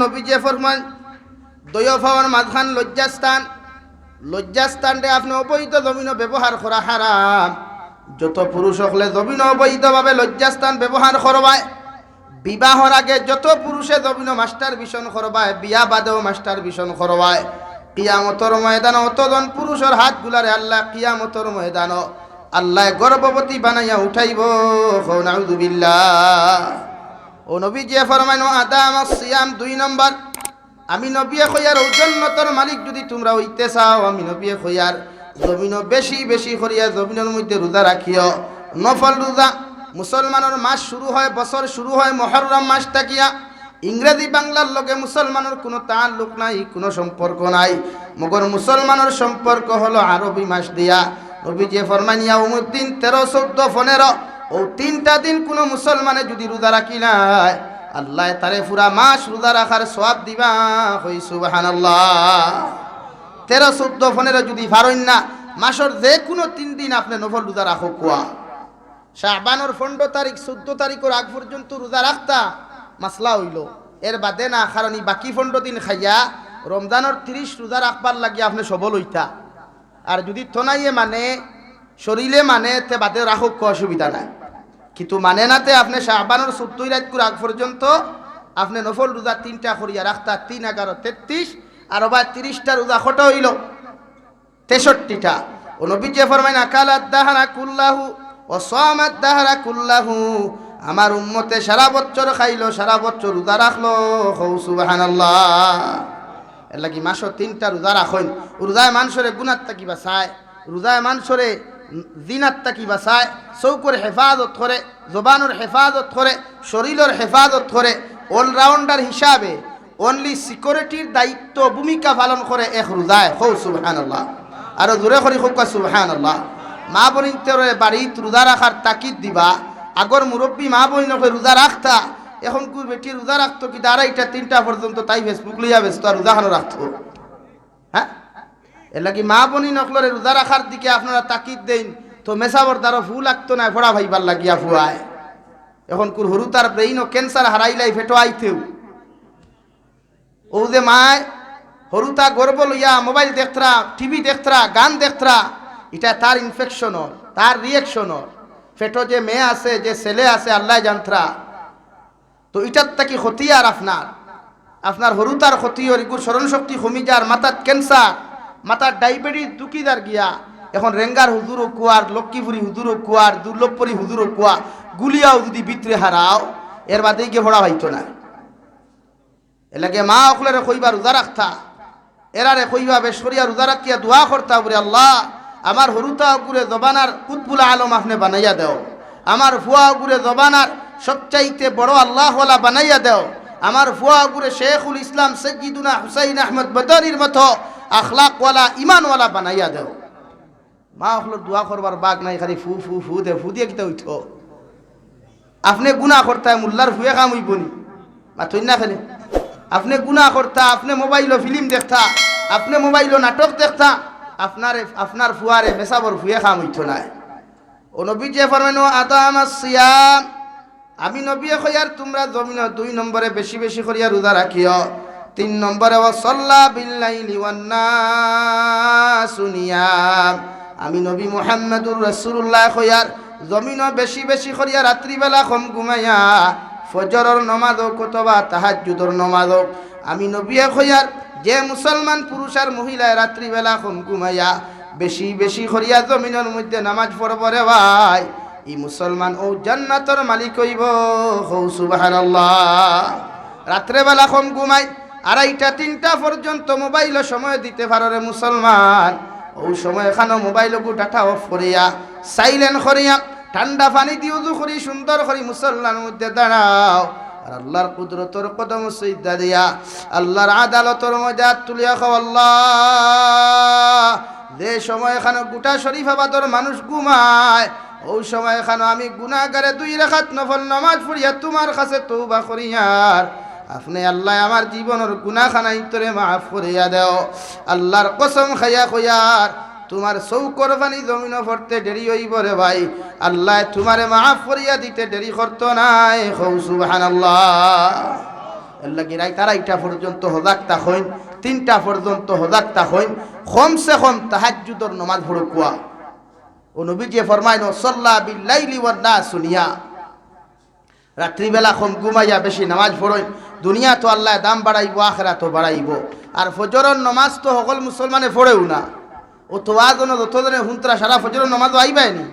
নবীজে ফরমান দয় ফাওয়ার মাঝখান লজ্জাস্থান। লজ্জাস্থানরে আপনি অবৈধ জমিন ব্যবহার করা হারাম। যত পুরুষ হলে জমিন অবৈধভাবে লজ্জাস্থান ব্যবহার করবায়। বিবাহর আগে যত পুরুষে জমিন মাস্টার ভীষণ করবায়, বিয়া বাদেও মাস্টার ভীষণ করবায়। কিয়ামতর ময়দান অতজন পুরুষের হাত গুলারে আল্লাহ কিয়ামতর ময়দান আল্লাহ গর্ভবতী বানাইয়া উঠাইব। নাউজুবিল্লাহ। ও নবী যে ফরমাইন আদাম সিয়াম দুই নম্বর। আমি নবিয়ে খইয়ার ঔজন্যতর মালিক যদি তোমরা হইতে চাও, আমি নবিয়ে খইয়ার জমিন বেশি বেশি করিয়া জমিনের মধ্যে রোজা রাখিও। নফল রোজা মুসলমানের মাস শুরু হয়, বছর শুরু হয়, মহরম মাস থাকিয়া। ইংরেজি বাংলার লগে মুসলমানের কোনো তাল্লুক নাই, কোনো সম্পর্ক নাই। মগর মুসলমানের সম্পর্ক হলো আরবি মাস দিয়া। নবী যে ফরমানিয়া উমুদ্দিন তেরো চৌদ্দ পনেরো ও তিনটা দিন কোনো মুসলমানে যদি রোজা রাখি নাই, আল্লাহ তারে পুরা মাস রোজা রাখার সব দিবা। হই সুবাহান তেরো, চৌদ্দ, পনেরো যদি পারেন না, মাসের যে কোনো তিন দিন আপনি নফল রোজা রাখো কোয়া। শাহবানোর পনেরো তারিখ, চোদ্দ তারিখের আগ পর্যন্ত রোজা রাখতা, মাসলা হইল। এর বাদে না, কারণ ই বাকি পনেরো দিন খাইয়া রমজানের তিরিশ রোজা রাখবার লাগিয়ে আপনি সবল হইতা। আর যদি থনাইয়ে মানে শরীরে মানে তে বাদে রাখক অসুবিধা নাই। কিন্তু মানে নাতে আপনি শাহবানোর চোদ্দই রাত করে আগ পর্যন্ত আপনি নফল রোজা তিনটা করিয়া রাখতা তিন এগারো তেত্রিশ আর বা তিরিশটা রোজা খটো হইল। তেষট্টিটা। ও নবী যে ফরমাইন আকালাত দাহারা কুল্লাহু, ও সামাত দাহারা কুল্লাহু। আমার উম্মতে সারা বছর খাইলো, সারা বছর রোজা রাখল হৌ সুবাহানাল্লাহ। এর লাগি মাসো তিনটা রোজা রাখেন রোজায় মানুষরে গুণাত তাকিবা চায়। রোজায় মানুষরে দিনাত তাকিবা চায় চৌকর হেফাজত করে জবানোর হেফাজত করে শরীরের হেফাজত করে অলরাউন্ডার হিসাবে অনলি সিকিউরিটির দায়িত্ব, ভূমিকা পালন করে এক রোজায়। হৌ, সুবহানাল্লাহ। আরও জোরে করি হোক সুবহানাল্লাহ। মা বোনিন তেরে বাড়িত রোজা রাখার তাকিদ দিবা। আগর মুরব্বী মা বোনকে রোজা রাখতা। এখন কুর বেটি, রোজা রাখতো কি? আড়াইটা তিনটা পর্যন্ত তাই ফেসবুক লইয়া ব্যস্ত, আর রোজা রাখতো। এর লাগি মা বনি নকলরে রোজা রাখার দিকে আপনারা তাকিদ দেন, তো মেসাবর দ্বারা ফু লাগতো না ফোড়া ভাইবার লাগিয়া ফুয়ায় এখন কুর হরু তার ব্রেইনও ক্যান্সার হারাইলাই ফেটো আইতেও ও যে মায়, হরুতা গর্ব লইয়া মোবাইল দেখতরা, টিভি দেখতরা, গান দেখতরা, এটা তার ইনফেকশন হল তার রিয়েকশন হল ফেটো যে মেয়ে আছে, যে ছেলে আছে, আল্লাহ জানতরা। তো এটার তাকি ক্ষতি আর আপনার। আপনার হরুতার ক্ষতি ওর ইগুর স্মরণ শক্তি কমি যার মাথার ক্যান্সার মাথার ডায়াবেটিস দুকিদার গিয়া, এখন রেঙ্গার হুজুরও কুয়ার লক্ষ্মীপুরি হুজুরও কুয়ার দুর্লভপুরি হুজুরও কুয়া গুলিয়াও যদি বিত্রে হারাও এর বাদে গিয়ে ভরা হইতো না। এলাকে মা অকলেরে কইবা রোজা রাখতা এরারে কইবা বেশরিয়া রোজা রাখিয়া দোয়া করতা বলে আল্লাহ আমার হরুতা গুরে জবানার কুতবুল আলম আপনি বানাইয়া দেও। আমার ফুয়া গুরে জবানার সবচাইতে বড় আল্লাহওয়ালা বানাইয়া দেও। আমার ফুয়া গুরে শেখুল ইসলাম সৈয়দুনা হুসাইন আহমদ বদরির মতো আখলাকওয়ালা ইমানওয়ালা বানাইয়া দেও। মা অকলের দোয়া করবার বাঘ নাই, খালি ফু ফু ফু দে, ফু দিয়ে কিতা উঠো আপনি গুণা করতায় মোল্লার ফুয়ে কাম হইবনি মাথই না খেলে। আপনি গুণা করতা, আপনি মোবাইল ফিল্ম দেখতা, আপনি মোবাইল নাটক দেখতা, আপনার আপনার ফুয়ারে মেসাবর ফুয়ে খাম হইতো নাই। ও নবী যে ফরমানো আদাম সিয়াম আমি নবী খয়ার তোমরা জমিন দুই নম্বরে বেশি বেশি করিয়া রোজা রাখিও। তিন নম্বরে ও সল্লা বিল্লাইলি সুনিয়াম আমি নবী মুহাম্মদুর রসুল্লাহ খয়ার জমিন বেশি বেশি করিয়া রাত্রিবেলা কম ঘুমাইয়া ফজরর নমাজ কতবা তাহাজুদর নমাজ আমি নবিয়া খয়ার যে মুসলমান পুরুষ আর মহিলায় রাত্রিবেলা কম ঘুমাইয়া বেশি বেশি করিয়া জমিনের মধ্যে নামাজ পড়বরে ভাই ই মুসলমান ও জান্নাতর মালিক হইব। হৌ, সুবহানাল্লাহ। রাত্রেবেলা কম ঘুমাই আড়াইটা, তিনটা পর্যন্ত মোবাইল সময় দিতে পারো রে মুসলমান। ও সময় এখানে মোবাইল ডাটা অফ করিয়া সাইলেন্ট করিয়া, ঠান্ডা পানি দিয়ে উজু করি, সুন্দর করি মুসল্লার মধ্যে দাঁড়াও। আর আল্লাহর কুদরতর কদম সৈদা দিয়া, আল্লাহর আদালতর মজা তুলিয়া খাও আল্লাহ, যে সময় এখানে গোটা শরীফাবাদর মানুষ ঘুমায় ওই সময় এখানে আমি গুনাগারে দুই রেখাত নফল নামাজ পড়িয়া তোমার কাছে তো তৌবা করিয়ার আপনি আল্লাহ আমার জীবনের গুনাখানা ইতরে মাফ করিয়া দেও। আল্লাহর কসম খাইয়া কইয়ার তোমার চৌকর পানি জমিন ভরতে দেরি হইব রে ভাই। আল্লাহ তোমারে মাফ করিয়া দিতে দেরি করতো নাই। হৌ সুবহান আল্লাহ এর লাগি রাই তারা ইটা পর্যন্ত হজাক হইন, তিনটা পর্যন্ত হজাক হইন। কমসে কম তাহাজ্জুদর নমাজ পড়ো কুয়া ও নবী যে ফরমাইন, সল্লা বিল্লাইলি ওয়ান নাস সুনিয়া রাত্রিবেলা কম ঘুমাইয়া বেশি নামাজ পড়ই দুনিয়া তো আল্লাহ দাম বাড়াইব, আখেরা তো বাড়াইব। আর ফজরের নমাজ তো সকল মুসলমানে পড়েও না। ও তো আজন যতজনে হুন্তরা সারা ফজরের নমাজও আইবাইনি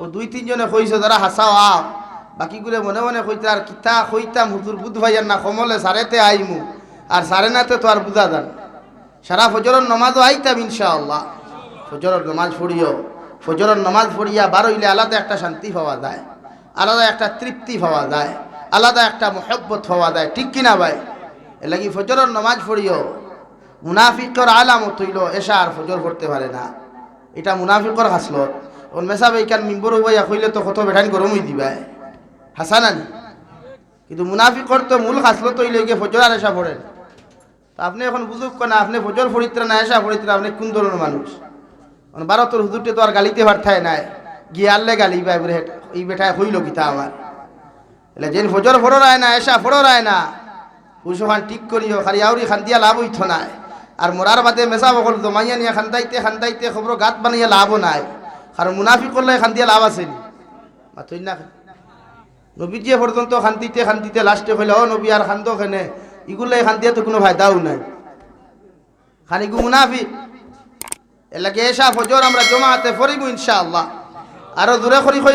ও দুই তিনজনে কইছে, যারা হাসাও, আও। বাকিগুলো মনে মনে কইতে, আর কিতা কইতাম, হুজুর বুধ ভাইয়ার না কমলে সারেতে আইমু। আর সারে নাতে তো আর বুঝা যান। সারা ফজরের নমাজও আইতাম ইনশাআল্লাহ। ফজরের নমাজ পড়িও। ফজরের নমাজ পড়িয়া বারইলে আলাদা একটা শান্তি পাওয়া যায়। আলাদা একটা তৃপ্তি পাওয়া যায়। আলাদা একটা মহব্বত পাওয়া যায়। ঠিক কিনা ভাই? এ লাগি ফজরের নমাজ পড়িও। মুনাফিকর আলামত হইল এসা আর ফজর পড়তে পারে না। এটা মুনাফিকর হাসলত। ওর মেসাব এইখান মিম্বর হইয়া কইলে তো কত বেঠান গরম হই দিবাই হাসানানি কিন্তু মুনাফিকর তো মূল হাসলত হইলে গিয়ে ফজর আর এসা পড়েন। আপনি এখন বুঝুক না, আপনি ফজর ফরিত্রা না, এসা ফরিত্রা আপনি কোন ধরনের মানুষ? মানে ভারতের হুজুরটে তো আর গালিতে পারথায় নাই। গিয়ে আনলে গালি পাই বলে এই বেটায় হইল গীতা আমার? এলে যেন ফজর ফড়ো রায় না এসা ফড়ো রায় না উসোখান ঠিক করিও, খালি আউরি খান্দিয়া লাভ হইত নাই। আর মোরার বাদে মেসা বকল জমাইয়া নিয়ে খান্দাইতে খান্দাইতে খবর গাত বানাইয়া লাভও নাই। কারণ মুনাফি করলে খান্দিয়া লাভ আছে নি? মাথুই না নবীজিয়ে পর্যন্ত খান্দিতে খান্দিতে লাস্টে কইলে ও নবী, আর খান্দ খেনে ইগুলাই খান্দিয়া তো কোনো ফায়দাও নাই। খানিগু মুনাফি এলাকে এসা ফজর আমরা জমাতে ফরিব ইনশাআল্লাহ। আরও দূরে করি কই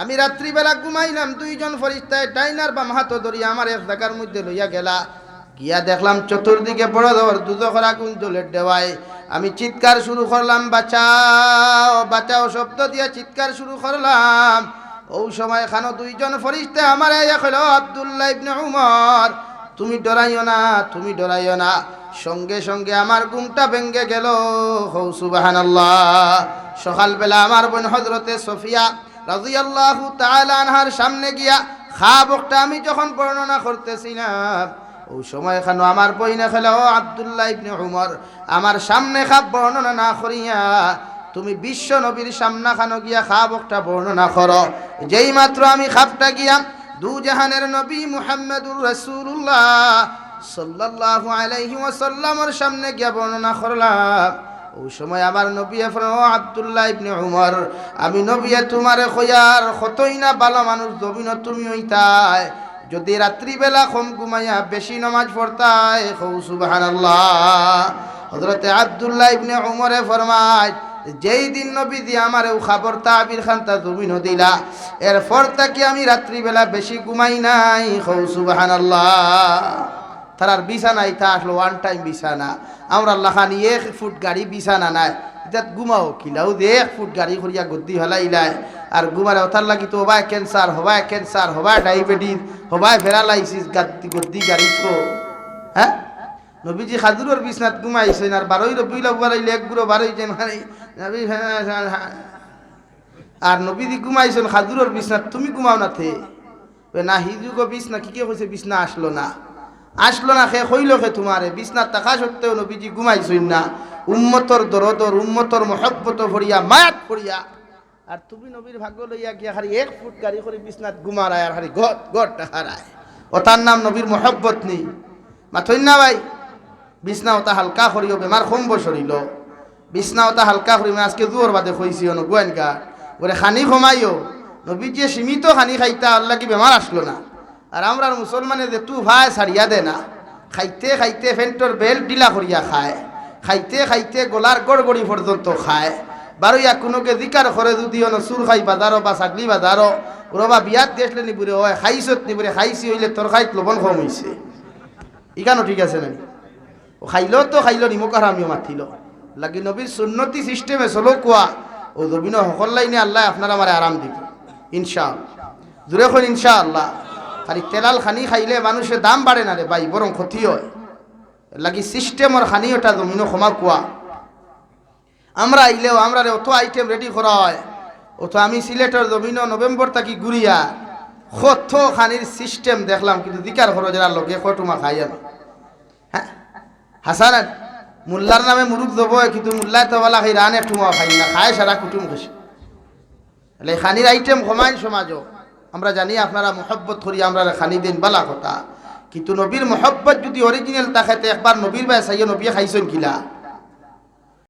আমি রাত্রিবেলা ঘুমাইলাম, দুইজন ফরিস্তায় ডাইনার বাম হাত ধরিয়া আমার এক জায়গার মধ্যে লইয়া গেলা। গিয়া দেখলাম চতুর্দিকে বড় ধর দুজখরা কোন জলের দেওয়ায়। আমি চিৎকার শুরু করলাম, বাঁচাও বাঁচাও শব্দ দিয়া চিৎকার শুরু করলাম। ওই সময় খানো দুইজন ফরিস্তে আমার হলো আবদুল্লাহ ইবনে উমর। তুমি ডরাইও না, তুমি ডরাইও না। সঙ্গে সঙ্গে আমার ঘুমটা ভেঙ্গে গেল। হৌ সুবাহানাল্লাহ। সকালবেলা আমার বোন হজরতে সফিয়া রাজিয়াল্লাহু তাআলা আনহার সামনে গিয়া খাবকটা আমি যখন বর্ণনা করতেছিলাম, ওই সময় খানো আমার বইনে খেলা, ও আবদুল্লাহ ইবনে উমর, আমার সামনে খাব বর্ণনা না করিয়া, তুমি বিশ্ব নবীর সামনা খানো গিয়া খাবকটা বর্ণনা করো। যেই মাত্র আমি খাবটা গিয়াম দু জাহানের নবী মুহাম্মদুর রাসূলুল্লাহ সাল্লাল্লাহু আলাইহি ওয়াসাল্লামের সামনে গিয়া বর্ণনা করলাম ওই সময় আমার নবী আবদুল্লাহ ইবনে উমর। আমি নবী তোমারে খয়ার কতই না ভালো মানুষ জমিন তুমি হইতায়। যদি রাত্রিবেলা কম ঘুমাইয়া বেশি নমাজ পড়তায় হৌ সুবহানাল্লাহ। হযরতে আব্দুল্লাহ ইবনে উমরে ফরমায়, যেই দিন নবী দিয়ে আমার ও খাবর তাবির খান তা জমিন দিলা, এরপর তাকে আমি রাত্রিবেলা বেশি ঘুমাই নাই হৌ সুবহানাল্লাহ। তারার বিছানা ইতা আসলো ওয়ান টাইম বিছানা। আমরা লাখানি এক ফুট গাড়ি বিছানা নাই। ইতাত ঘুমাও খিলাও দে এক ফুট গাড়ি করিয়া গদ্দি হলাইলাই আর ঘুমারে ওথার লাগি তো হবাই ক্যান্সার হবাই ক্যান্সার হবাই ডায়াবেটিস হবাই প্যারালাইসিস গাদ্দি গদ্দি গাড়ি তো। হ্যাঁ? নবীজি খাজুরের বিছনাত ঘুমাইছেন আর বারোই রবিউল বারাইলে এক গুঁড়ো বারোই যে নবী আর নবীজি ঘুমাইছেন খাজুরের বিছনাত। তুমি ঘুমাও না থে না হিজুগ বিছনা, কি কে কইছে? বিছনা আসলো না। আসলো না খে, হইল খে তোমারে। বিছনার টাকা সত্ত্বেও নবীজি ঘুমাইছইন না। উম্মতর দরদর, উম্মতর মহব্বত ভরিয়া, মায়াত ভরিয়া। আর তুমি নবীর ভাগ্য লইয়া গিয়া খালি এক ফুট গাড়ি করে বিছনাত ঘুমারায় আর খালি গট গট টাকারায় ও তার নাম নবীর মহব্বত নেই। মাথইন না ভাই বিছনা ওটা হালকা করিও, বেমার কম বসরিল। বিছনা ওটা হালকা করি আজকে দুয়ার বাদে কইছি অন গোয়েন গা ওরে খানি কমাইও নবী যে সীমিত খানি খাইতা, আল্লাহ কি বেমার আসলো না? আর আমরা মুসলমানে যে তু ভাই সারিয়া দে না, খাইতে খাইতে ফেন্টর বেল ডিলা করিয়া খায়, খাইতে খাইতে গলার গড়গড়ি পর্যন্ত খায়। বারোইয়া কোনোকে জিকার করে যদি অন চুর খাই বাজারো বা ছাগলি বাজারো, ওরবা বিয়াত দেখলে নিবুরে হয় খাইছত নিবুরে খাইছি হইলে খাইত লবণ কম হইছে ইকানো ঠিক আছে নাকি ও খাইল তো খাইল, নিমখ আর আমিও মাতিল। লাগি নবীর সুন্নতি সিস্টেমে চলো কোয়া ও জমিন সকল লাইনে আল্লাহ আপনার আমার আরাম দিব। ইনশা জোরে খন ইনশা আল্লাহ খালি তেলাল খানি খাইলে মানুষের দাম বাড়ে না রে ভাই, বরং ক্ষতি হয়। লাগি সিস্টেমর খানি ওটা জমিনও ক্ষমা কোয়া। আমরা আইলেও, আমরা অত আইটেম রেডি করা হয় অত আমি সিলেটের জমিন নভেম্বর থাকি ঘুরিয়া কত খানির সিস্টেম দেখলাম, কিন্তু দিকার খরচের লোকে কটুমা খাই আমি। হ্যাঁ? হাসান মোল্লার নামে মুরুখ দেব কিন্তু মোল্লায় তো বলা খাই রান একটু খাই না, খায় সারা কুটুম তাহলে খানির আইটেম কমাই সমাজও। আমরা জানি আপনারা মোহব্বত করি, আমরা খানি দিন, বালা কথা। কিন্তু নবীর মোহব্বত যদি অরিজিনাল তাকে একবার নবীর বাই চাইয়ে নবী খাইছেন কিলা?